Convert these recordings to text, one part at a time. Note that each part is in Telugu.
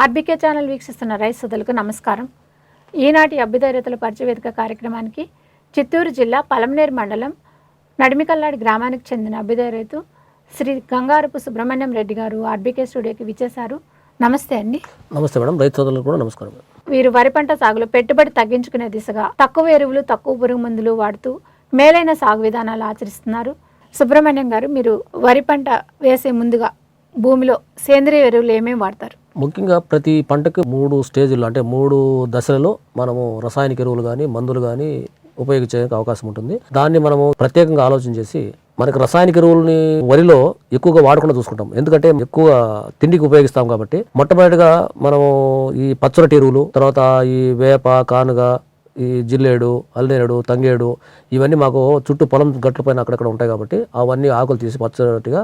ఆర్బీకే ఛానల్ వీక్షిస్తున్న రైతు సోదరులకు నమస్కారం. ఈనాటి అభ్యుదయ రైతుల పరిచయవేదిక కార్యక్రమానికి చిత్తూరు జిల్లా పలమనేరు మండలం నడిమికల్లాడి గ్రామానికి చెందిన అభ్యుదయ రైతు శ్రీ గంగారపు సుబ్రహ్మణ్యం రెడ్డి గారు ఆర్బీకే స్టూడియోకి విచ్చేశారు. నమస్తే అండి. నమస్తే మేడం. రైతు సోదరులకు కూడా నమస్కారం వీరు వరి పంట సాగులో పెట్టుబడి తగ్గించుకునే దిశగా తక్కువ ఎరువులు తక్కువ పురుగు మందులు వాడుతూ మేలైన సాగు విధానాలు ఆచరిస్తున్నారు. సుబ్రహ్మణ్యం గారు మీరు వరి పంట వేసే ముందుగా భూమిలో సేంద్రియ ఎరువులు ఏమేమి వాడతారు? ముఖ్యంగా ప్రతి పంటకు మూడు స్టేజ్లు అంటే మూడు దశలలో మనము రసాయనిక ఎరువులు కానీ మందులు కానీ ఉపయోగించడానికి అవకాశం ఉంటుంది. దాన్ని మనము ప్రత్యేకంగా ఆలోచన చేసి మనకు రసాయనిక ఎరువులని వరిలో ఎక్కువగా వాడకుండా చూసుకుంటాం. ఎందుకంటే ఎక్కువ తిండికి ఉపయోగిస్తాం కాబట్టి మొట్టమొదటిగా మనము ఈ పచ్చరటి ఎరువులు తర్వాత ఈ వేప కానుగ ఈ జిల్లేడు అల్లేడు తంగేడు ఇవన్నీ మాకు చుట్టూ పొలం గట్ల పైన అక్కడక్కడ ఉంటాయి కాబట్టి అవన్నీ ఆకులు తీసి పచ్చటిగా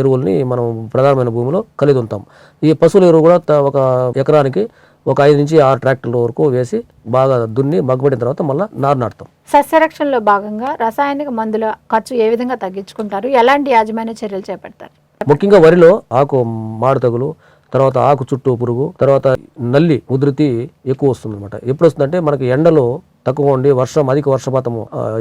ఎరువుల్ని మనం ప్రధానమైన భూమిలో కలిగి ఉంటాం ఈ పశువుల ఎరువు కూడా ఒక ఎకరానికి ఒక ఐదు నుంచి ఆరు ట్రాక్టర్ల వరకు వేసి బాగా దున్ని మగ్గబడిన తర్వాత మళ్ళీ నారు నాటుతాం. సస్యరక్షణలో భాగంగా రసాయనిక మందుల ఖర్చు ఏ విధంగా తగ్గించుకుంటారు? ఎలాంటి యాజమాన్య చర్యలు చేపడతారు? ముఖ్యంగా వరిలో ఆకు మాడు తగులు తర్వాత ఆకు చుట్టూ పురుగు తర్వాత నల్లి ఉధృతి ఎక్కువ వస్తుంది అనమాట ఎప్పుడు వస్తుందంటే మనకి ఎండలో తక్కువ ఉండి వర్షం అధిక వర్షపాతం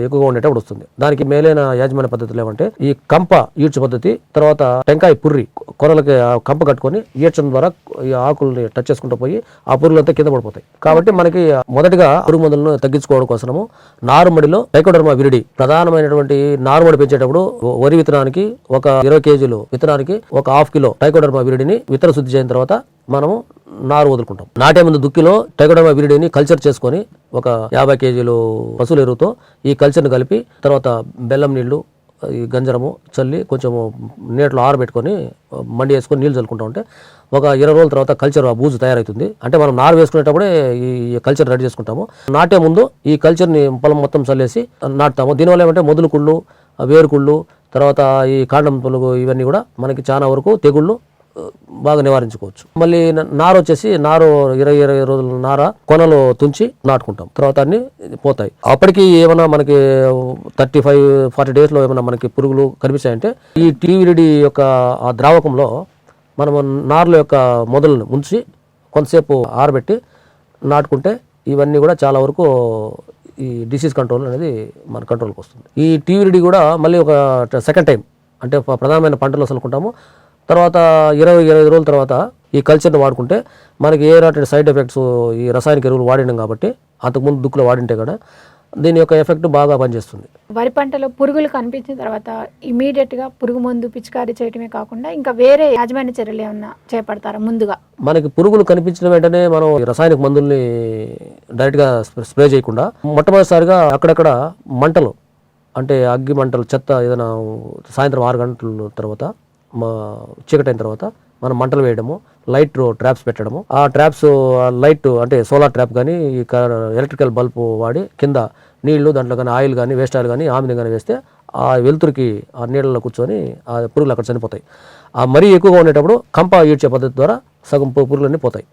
ఎక్కువగా ఉండేటప్పుడు వస్తుంది. దానికి మేలైన యాజమాన్య పద్ధతులు ఏమంటే ఈ కంప ఈడ్చు పద్ధతి తర్వాత టెంకాయ పుర్రి కొరలకి ఆ కంప కట్టుకొని ఈడ్చడం ద్వారా ఈ ఆకుల్ని టచ్ చేసుకుంటూ పోయి ఆ పురుగులంతా కింద పడిపోతాయి. కాబట్టి మనకి మొదటిగా పురుగు మందులను తగ్గించుకోవడం కోసము నారుమడిలో టైకోడర్మా విరిడి ప్రధానమైనటువంటి నారుమడి పెంచేటప్పుడు వరి విత్తనానికి ఒక ఇరవై కేజీలు విత్తనానికి ఒక హాఫ్ కిలో టైకోడర్మా విరిడిని విత్తన శుద్ధి చేసిన తర్వాత మనము నారు వదులుకుంటాం. నాటే ముందు దుక్కిలో టైకోడర్మా విరిడిని కల్చర్ చేసుకొని ఒక యాభై కేజీలు పశువుల ఎరువుతో ఈ కల్చర్ని కలిపి తర్వాత బెల్లం నీళ్ళు ఈ గంజరము చల్లి కొంచెం నీటిలో ఆరబెట్టుకొని మండి వేసుకొని నీళ్ళు చల్లుకుంటా ఉంటే ఒక ఇరవై రోజుల తర్వాత కల్చర్ ఆ బూజు తయారవుతుంది. అంటే మనం నారు వేసుకునేటప్పుడే ఈ కల్చర్ రెడీ చేసుకుంటాము. నాటే ముందు ఈ కల్చర్ని పొలం మొత్తం చల్లేసి నాటుతాము. దీనివల్ల ఏమంటే మొదలు కుళ్ళు వేరుకుళ్ళు తర్వాత ఈ కాండం పులుగు ఇవన్నీ కూడా మనకి చాలా వరకు తెగుళ్ళు బాగా నివారించుకోవచ్చు. మళ్ళీ నారు వచ్చేసి నారు ఇరవై ఇరవై రోజుల నార కొనలు తుంచి నాటుకుంటాం. తర్వాత అన్ని పోతాయి. అప్పటికి ఏమైనా మనకి థర్టీ ఫైవ్ ఫార్టీ డేస్లో ఏమైనా మనకి పురుగులు కనిపిస్తాయంటే ఈ టీవీడి యొక్క ఆ ద్రావకంలో మనము నార్ల యొక్క మొదలను ఉంచి కొంతసేపు ఆరబెట్టి నాటుకుంటే ఇవన్నీ కూడా చాలా వరకు ఈ డిసీజ్ కంట్రోల్ అనేది మన కంట్రోల్కి వస్తుంది. ఈ టీవీడి కూడా మళ్ళీ ఒక సెకండ్ టైం అంటే ప్రధానమైన పంటలు వదులుకుంటాము తర్వాత ఇరవై ఇరవై రోజుల తర్వాత ఈ కల్చర్ని వాడుకుంటే మనకి ఏ రకమైన సైడ్ ఎఫెక్ట్స్ ఈ రసాయనిక ఎరువులు వాడినాం కాబట్టి అంతకుముందు దుక్కులో వాడింటే కూడా దీని యొక్క ఎఫెక్ట్ బాగా పనిచేస్తుంది. వరి పంటలో పురుగులు కనిపించిన తర్వాత ఇమీడియట్గా పురుగు మందు పిచికారీ చేయడమే కాకుండా ఇంకా వేరే యాజమాన్య చర్యలు ఏమన్నా చేపడతారా ముందుగా? మనకి పురుగులు కనిపించిన వెంటనే మనం రసాయనిక మందుల్ని డైరెక్ట్గా స్ప్రే- స్ప్రే చేయకుండా మొట్టమొదటిసారిగా అక్కడక్కడ మంటలు అంటే అగ్గి మంటలు చెత్త ఏదైనా సాయంత్రం ఆరు గంటల తర్వాత మా చీకటైన తర్వాత మనం మంటలు వేయడము లైట్ ట్రాప్స్ పెట్టడము. ఆ ట్రాప్స్ లైట్ అంటే సోలార్ ట్రాప్ కానీ ఈ ఎలక్ట్రికల్ బల్బ్ వాడి కింద నీళ్ళు దాంట్లో కానీ ఆయిల్ కానీ వేస్ట్ ఆయిల్ కానీ ఆమెను కానీ వేస్తే ఆ వెలుతురికి ఆ నీళ్ళలో కూర్చొని ఆ పురుగులు అక్కడ చనిపోతాయి. ఆ మరీ ఎక్కువగా ఉండేటప్పుడు కంప ఈడ్చే పద్ధతి ద్వారా సగం పురుగులన్నీ పోతాయి.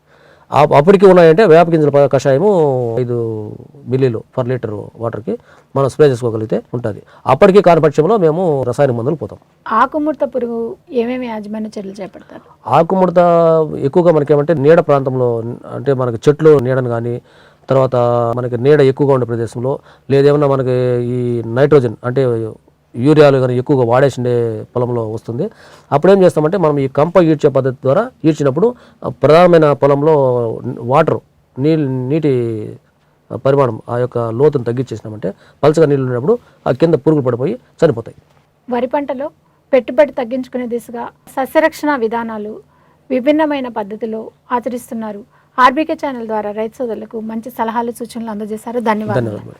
అప్పటికి ఉన్నాయంటే వేప గింజల కషాయము ఐదు మిల్లీలు పర్ లీటర్ వాటర్కి మనం స్ప్రే చేసుకోగలిగితే ఉంటుంది. అప్పటికి కాని పక్షంలో మేము రసాయన మందులు పోతాం. ఆకుముడత పురుగు ఏమేమి యాజమాన్య చర్యలు చేపడతారు? ఆకుముడత ఎక్కువగా మనకి ఏమంటే నీడ ప్రాంతంలో అంటే మనకి చెట్లు నీడను కానీ తర్వాత మనకి నీడ ఎక్కువగా ఉండే ప్రదేశంలో లేదేమన్నా మనకి ఈ నైట్రోజన్ అంటే యూరియాలు కానీ ఎక్కువగా వాడేసిండే పొలంలో వస్తుంది. అప్పుడు ఏం చేస్తామంటే మనం ఈ కంప ఈడ్చే పద్ధతి ద్వారా ఈడ్చినప్పుడు ప్రధానమైన పొలంలో వాటర్ నీ నీటి పరిమాణం ఆ యొక్క లోతును తగ్గించేసినామంటే పలచగా నీళ్ళు ఉన్నప్పుడు ఆ కింద పురుగులు పడిపోయి చనిపోతాయి. వరి పంటలో పెట్టుబడి తగ్గించుకునే దిశగా సస్యరక్షణ విధానాలు విభిన్నమైన పద్ధతిలో ఆచరిస్తున్నారు. ఆర్బీకే ఛానల్ ద్వారా రైతు సోదరులకు మంచి సలహాలు సూచనలు అందజేశారు. ధన్యవాదాలు.